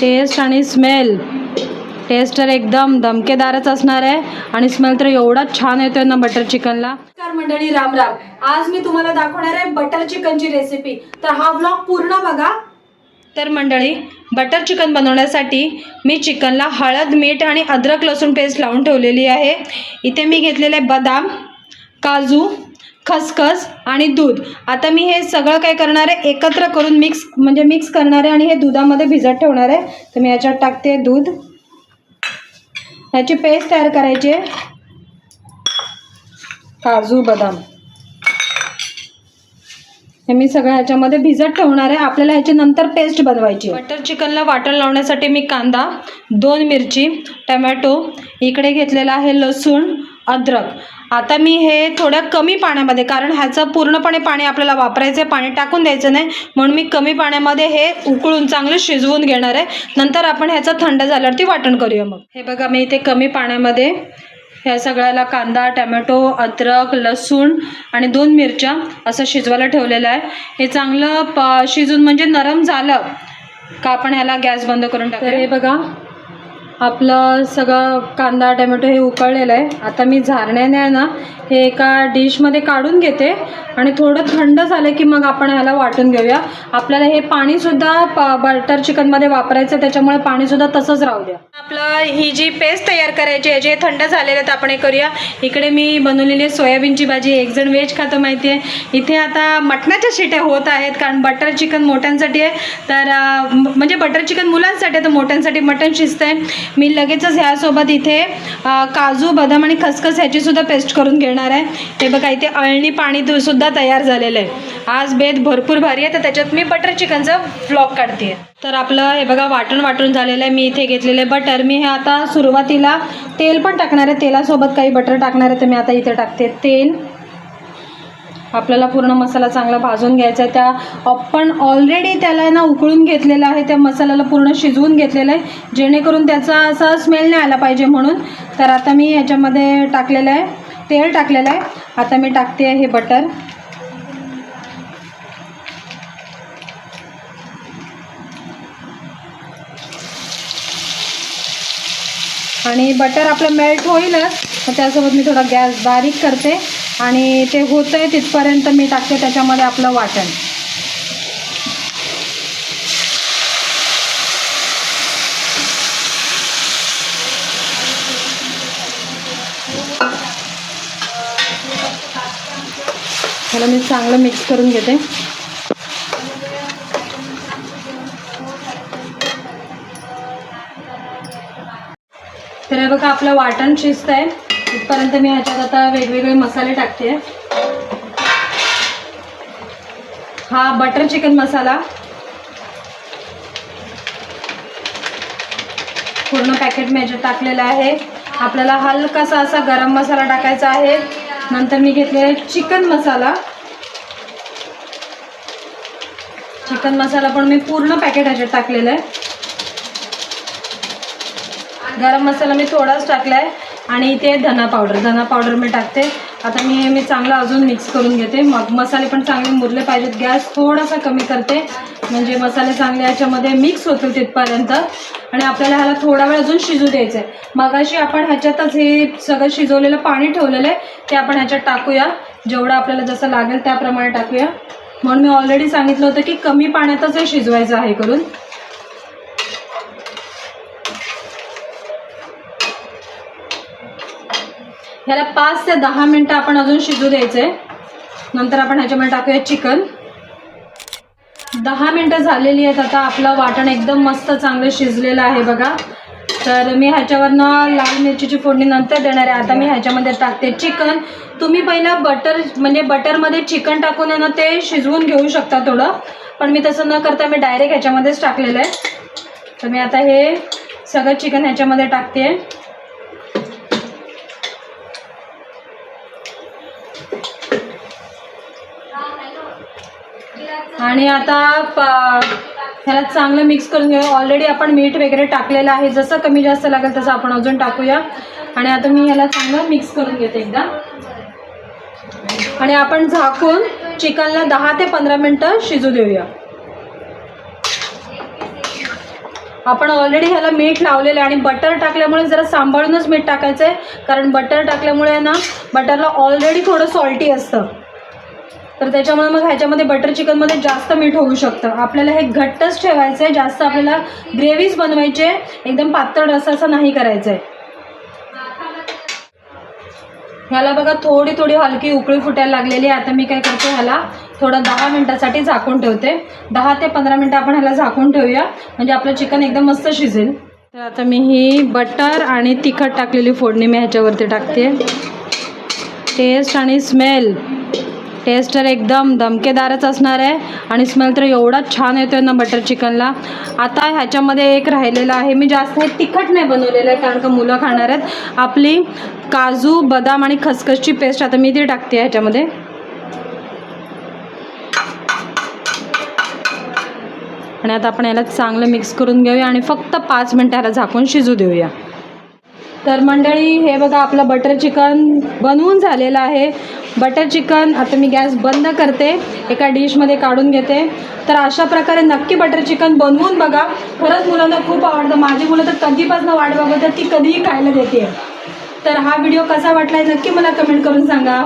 Taste आणि smell taste तर एकदम धमकेदारच असणार आहे. आणि स्मेल तर एवढा छान येतोय ना बटर चिकनला नमस्कार मंडळी राम राम. आज मी तुम्हाला दाखवणार आहे बटर चिकनची रेसिपी तर हा ब्लॉग पूर्ण बघा. तर मंडळी बटर चिकन बनवण्यासाठी मी चिकनला हळद मीठ आणि अद्रक लसूण पेस्ट लावून ठेवलेली आहे. इथे मी घेतलेले बदाम काजू खसखस आणि दूध. आता मी हे सगळं काय करणार आहे? एकत्र करून मिक्स म्हणजे मिक्स करणार आहे आणि हे दुधामध्ये भिजत ठेवणार आहे. तर मी याच्यात टाकते दूध. ह्याची पेस्ट तयार करायची आहे. काजू बदाम. हे मी सगळं ह्याच्यामध्ये भिजत ठेवणार आहे. आपल्याला ह्याची नंतर पेस्ट बनवायची बटर चिकनला वाटण लावण्यासाठी मी कांदा दोन मिरची टमॅटो इकडे घेतलेला आहे लसूण अद्रक. आता मी हे थोड्या कमी पाण्यामध्ये कारण ह्याचं पूर्णपणे पाणी आपल्याला वापरायचं आहे पाणी टाकून द्यायचं नाही म्हणून मी कमी पाण्यामध्ये हे उकळून चांगलं शिजवून घेणार आहे. नंतर आपण ह्याचं थंड झाल्यावरती वाटण करूया मग. हे बघा मी इथे कमी पाण्यामध्ये ह्या सगळ्याला कांदा टमॅटो अद्रक लसूण आणि दोन मिरच्या असं शिजवायला ठेवलेलं आहे. हे चांगलं प शिजून म्हणजे नरम झालं का आपण ह्याला गॅस बंद करून टाकू हे बघा आपलं सगळं कांदा टमॅटो हे उकळलेलं आहे. आता मी झारण्याने आहे ना हे एका डिशमध्ये काढून घेते. आणि थोडं थंड झालं की मग आपण ह्याला वाटून घेऊया. आपल्याला हे पाणीसुद्धा प बटर चिकनमध्ये वापरायचं आहे, त्याच्यामुळे पाणीसुद्धा तसंच राहू द्या. आपलं ही जी पेस्ट तयार करायची आहे जे थंड झालेले आहेत आपण हे करूया. इकडे मी बनवलेली आहे सोयाबीनची भाजी. एकजण व्हेज खातं माहिती आहे. इथे आता मटणाच्या शिट्या होत आहेत कारण बटर चिकन मोठ्यांसाठी आहे. तर म्हणजे बटर चिकन मुलांसाठी आहे तर मोठ्यांसाठी मटण शिजतं आहे मी लगेचच ह्यासोबत इथे काजू बदाम आणि खसखस ह्याची सुद्धा पेस्ट करून घेणार आहे. हे बघा इथे अळणी पाणी सुद्धा तयार झालेलं आहे. आज बेद भरपूर भारी आहे तर त्याच्यात मी बटर चिकनचा फ्लॉक काढते तर आपलं हे बघा वाटण वाटून झालेलं आहे. मी इथे घेतलेले बटर मी हे आता सुरुवातीला तेल पण टाकणार आहे. तेलासोबत काही बटर टाकणार आहे तर मी आता इथे टाकते तेल. आपल्याला पूर्ण मसाला चांगला भाजून घ्यायचा आहे. त्या आपण ऑलरेडी त्याला ना उकळून घेतलेलं आहे. त्या मसाल्याला पूर्ण शिजवून घेतलेलं आहे. जेणेकरून त्याचा असा स्मेल नाही आला पाहिजे म्हणून. तर आता मी याच्यामध्ये टाकलेलं आहे. तेल टाकलेलं आहे. आता मी टाकते हे बटर आणि बटर आपलं मेल्ट होईलच तर त्यासोबत मी थोडा गॅस बारीक करते आणि ते होतं आहे तिथपर्यंत मी टाकते त्याच्यामध्ये आपलं वाटण. मी चांगलं मिक्स करून घेते. तर हे बघा आपलं वाटण शिजत आहे. इथपर्यंत मी ह्याच्यात आता वेगवेगळे मसाले टाकते. हा बटर चिकन मसाला. पूर्ण पॅकेट मी ह्याच्यात टाकलेला आहे. आपल्याला हलकासा असा गरम मसाला टाकायचा आहे. नंतर मी घेतलेला आहे चिकन मसाला. चिकन मसाला पण मी पूर्ण पॅकेट ह्याच्यात टाकलेलं आहे. गरम मसाला मी थोडाच टाकला आहे आणि इथे धना पावडर. धना पावडर मी टाकते. आता मी मी चांगलं अजून मिक्स करून घेते. मग मसाले पण चांगले मुरले पाहिजेत. गॅस थोडासा कमी करते. म्हणजे मसाले चांगले याच्यामध्ये मिक्स होतील तिथपर्यंत. आणि आपल्याला ह्याला थोडा वेळ अजून शिजू द्यायचं आहे मगाशी आपण ह्याच्यातच हे सगळं शिजवलेलं पाणी ठेवलेलं आहे ते आपण ह्याच्यात टाकूया. जेवढं आपल्याला जसं लागेल त्याप्रमाणे टाकूया. म्हणून मी ऑलरेडी सांगितलं होतं की कमी पाण्यातच हे शिजवायचं आहे करून. ह्याला पाच ते दहा मिनटं आपण अजून शिजू द्यायचं आहे नंतर आपण ह्याच्यामध्ये टाकूया चिकन. दहा मिनटं झालेली आहेत आता. आपलं वाटण एकदम मस्त चांगलं शिजलेलं आहे बघा. तर मी ह्याच्यावरनं लाल मिरचीची फोडणी नंतर देणार आहे. आता मी ह्याच्यामध्ये टाकते चिकन. तुम्ही पहिलं बटर म्हणजे बटरमध्ये चिकन टाकून आहे ना ते शिजवून घेऊ शकता थोडं. पण मी तसं न करता मी डायरेक्ट ह्याच्यामध्येच टाकलेलं आहे. तर मी आता हे सगळं चिकन ह्याच्यामध्ये टाकते. आणि आता ह्याला चांगलं मिक्स करून घेऊया. ऑलरेडी आपण मीठ वगैरे टाकलेलं आहे. जसं कमी जास्त लागेल तसं आपण अजून टाकूया. आणि आता मी ह्याला चांगलं मिक्स करून घेते एकदा. आणि आपण झाकून चिकनला दहा ते पंधरा मिनटं शिजू देऊया. आपण ऑलरेडी ह्याला मीठ लावलेलं आहे आणि बटर टाकल्यामुळे जरा सांभाळूनच मीठ टाकायचं आहे कारण बटर टाकल्यामुळे ना बटरला ऑलरेडी थोडं सॉल्टी असतं. तर त्याच्यामुळे मग ह्याच्यामध्ये बटर चिकनमध्ये जास्त मीठ होऊ शकतं. आपल्याला हे घट्टच ठेवायचं आहे जास्त आपल्याला ग्रेव्हीज बनवायची. आहे एकदम पातळ रसाचं नाही करायचं आहे ह्याला बघा थोडी थोडी हलकी उकळी फुटायला लागलेली आहे. आता मी काय करते ह्याला थोडं दहा मिनटासाठी झाकून ठेवते. दहा ते पंधरा मिनटं आपण ह्याला झाकून ठेवूया. म्हणजे आपलं चिकन एकदम मस्त शिजेल. तर आता मी ही बटर आणि तिखट टाकलेली फोडणी मी ह्याच्यावरती टाकते. टेस्ट आणि स्मेल. टेस्ट तर एकदम दमकेदारच असणार आहे. आणि स्मेल तर एवढा छान येतो आहे ना बटर चिकनला. आता ह्याच्यामध्ये एक राहिलेलं आहे. मी जास्त हे तिखट नाही बनवलेलं आहे कारण का मुलं खाणार आहेत. आपली काजू बदाम आणि खसखसची पेस्ट आता मी ती टाकते ह्याच्यामध्ये. पाण्यात आपण याला चांगलं मिक्स करून घेऊया आणि फक्त पाच मिनटं ह्याला झाकून शिजू देऊया. तर मंडळी हे बघा आपलं बटर चिकन बनवून झालेलं आहे. बटर चिकन आता मी गॅस बंद करते. एका डिशमध्ये काढून घेते. तर अशा प्रकारे नक्की बटर चिकन बनवून बघा. खरंच मुलांना खूप आवडतं. माझी मुलं तर कधीपासून वाट बघत ती कधीही खायला देते. तर हा व्हिडिओ कसा वाटला नक्की मला कमेंट करून सांगा.